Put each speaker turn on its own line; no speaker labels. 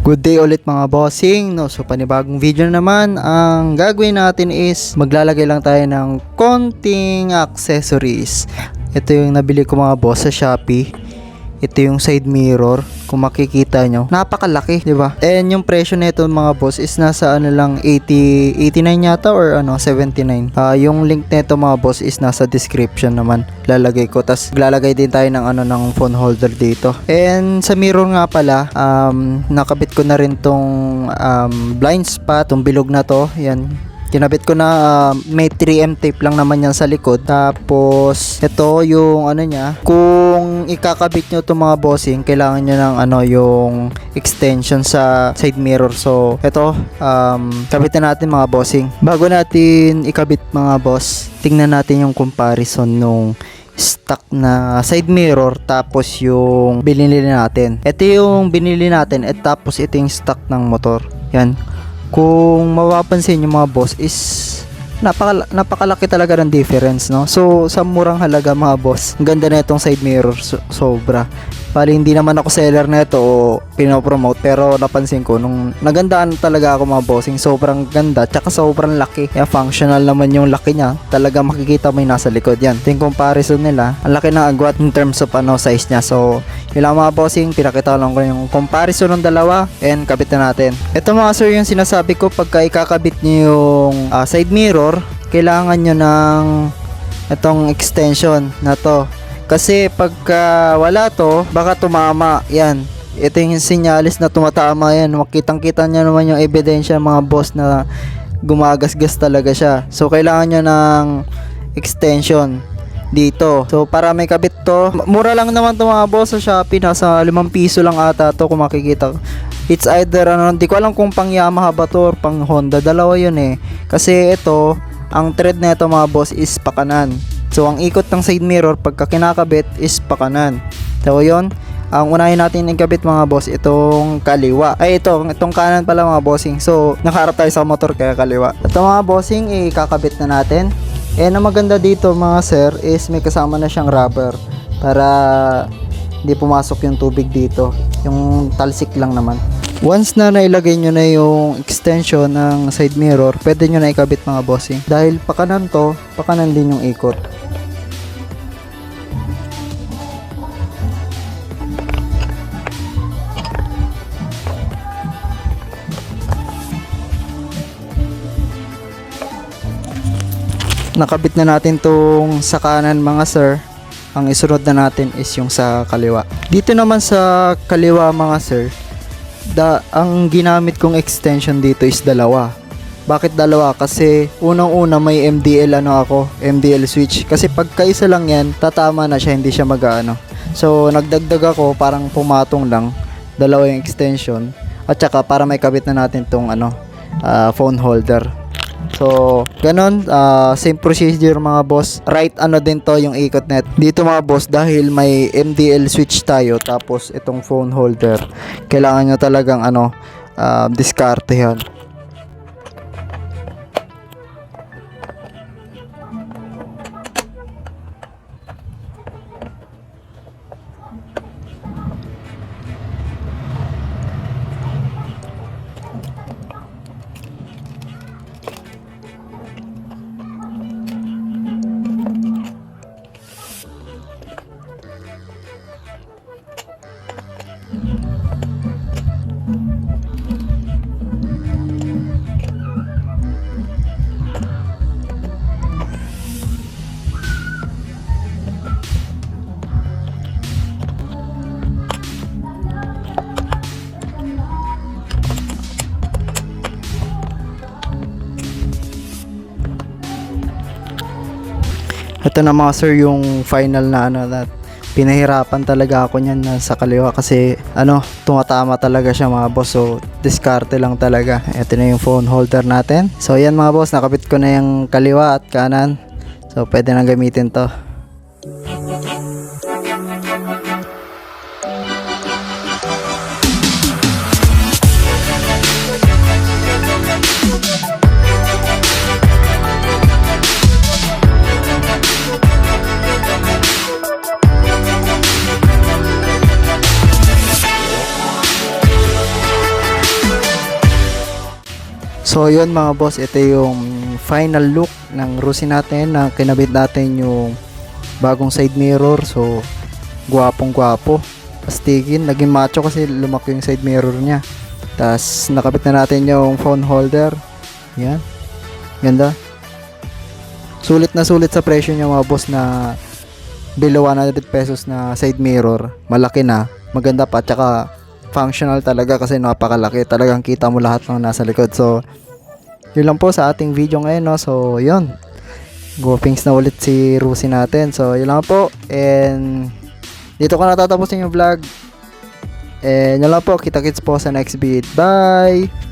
Good day ulit mga bossing. No, so panibagong video na naman. Ang gagawin natin is maglalagay lang tayo ng konting accessories. Ito yung nabili ko mga boss sa Shopee. Ito yung side mirror. Kung makikita nyo. Napakalaki, di ba? And yung presyo nito mga boss is nasa ano lang 80, 89 yata or ano 79. Ah, yung link nito mga boss is nasa description naman. Lalagay ko. Tapos lalagay din tayo ng ano ng phone holder dito. And sa mirror nga pala, um, nakabit ko na rin tong um, blind spot, tong bilog na to. Yan, Kinabit ko na ah, may 3M tape lang naman yan sa likod. Tapos ito yung ano niya. Kung ikakabit nyo itong mga bossing, kailangan nyo ng ano yung extension sa side mirror. So ito um, kabit na natin mga bossing. Bago natin ikabit mga boss, tingnan natin yung comparison nung stock na side mirror tapos yung binili natin. Ito yung binili natin at tapos ito yung stock ng motor. Yan. Kung mapapansin yung mga boss is napaka, napakalaki talaga ng difference no? So sa murang halaga mga boss ang ganda na itong side mirror so, sobra Bali, hindi naman ako seller na ito o pinopromote pero napansin ko nung nagandaan talaga ako mga bossing sobrang ganda tsaka sobrang laki. Kaya functional naman yung laki niya. Talaga makikita mo yung nasa likod yan. Ito yung comparison nila ang laki ng agwat in terms of ano size niya. So yun lang mga bossing pinakita lang ko yung comparison ng dalawa and kabit na natin. Ito mga sir yung sinasabi ko pagka ikakabit niyo yung ah, side mirror kailangan nyo ng itong extension na to kasi pagka wala to, baka tumama. Yan. Ito yung sinyalis na tumatama yan. Makitang kita nyo naman yung ebidensya mga boss na gumagasgas talaga siya. So, kailangan nyo ng extension dito. So, para may kabit to, mura lang naman to mga boss sa Shopee. Nasa 5 piso lang ata to kung makikita. It's either, ano, hindi ko alam kung pang Yamaha ba to or pang Honda. Dalawa yun eh. Kasi ito, ang thread na ito mga boss is pakanan. So, ang ikot ng side mirror pagka kinakabit is pakanan. So, yun. Ang unahin natin ikabit mga boss, itong kaliwa. Ay, ito, itong kanan pala mga bossing. So, nakaharap tayo sa motor kaya kaliwa. Ito mga bossing, ikakabit na natin. Eh, ang maganda dito mga sir is may kasama na siyang rubber para hindi pumasok yung tubig dito. Yung talsik lang naman. Once na nailagay nyo na yung extension ng side mirror, pwede nyo na ikabit mga bossing. Dahil pakanan to, pakanan din yung ikot. Nakabit na natin tong sa kanan mga sir. Ang isunod na natin is yung sa kaliwa. Dito naman sa kaliwa mga sir, da, ang ginamit kong extension dito is dalawa. Bakit dalawa? Kasi unang-una may MDL ano ako, MDL switch. Kasi pagka isa lang yan, tatama na siya, hindi siya mag-ano. So, nagdagdag ako, parang pumatong lang. Dalawa yung extension. At saka para may kabit na natin tong ano, ah, phone holder. So, ganun, ah, same procedure mga boss. Right ano din to yung ikot net. Dito mga boss, dahil may MDL switch tayo, tapos itong phone holder, kailangan nyo talagang ano, ah, diskarte yan. Ito na mga sir yung final na ano na pinahirapan talaga ako niyan na sa kaliwa kasi ano tumatama talaga siya mga boss. So diskarte lang talaga. Ito na yung phone holder natin. So yan mga boss nakabit ko na yung kaliwa at kanan. So pwede na gamitin to So yun mga boss, ito yung final look ng Rusi natin na kinabit natin yung bagong side mirror. So gwapong gwapo. Pastigin, naging macho kasi lumaki yung side mirror niya. Tapos nakabit na natin yung phone holder. Yan. Ganda. Sulit na sulit sa presyo niya mga boss na below 100 pesos na side mirror. Malaki na. Maganda pa. Tsaka functional talaga kasi napakalaki. Talagang kita mo lahat ng nasa likod. So, yun lang po sa ating video ngayon. No? So, yun. Gopings na ulit si Rusi natin. So, yun lang po. And, dito ko natatapusin yung vlog. And, yun lang po. Kita-kits po sa next vid. Bye!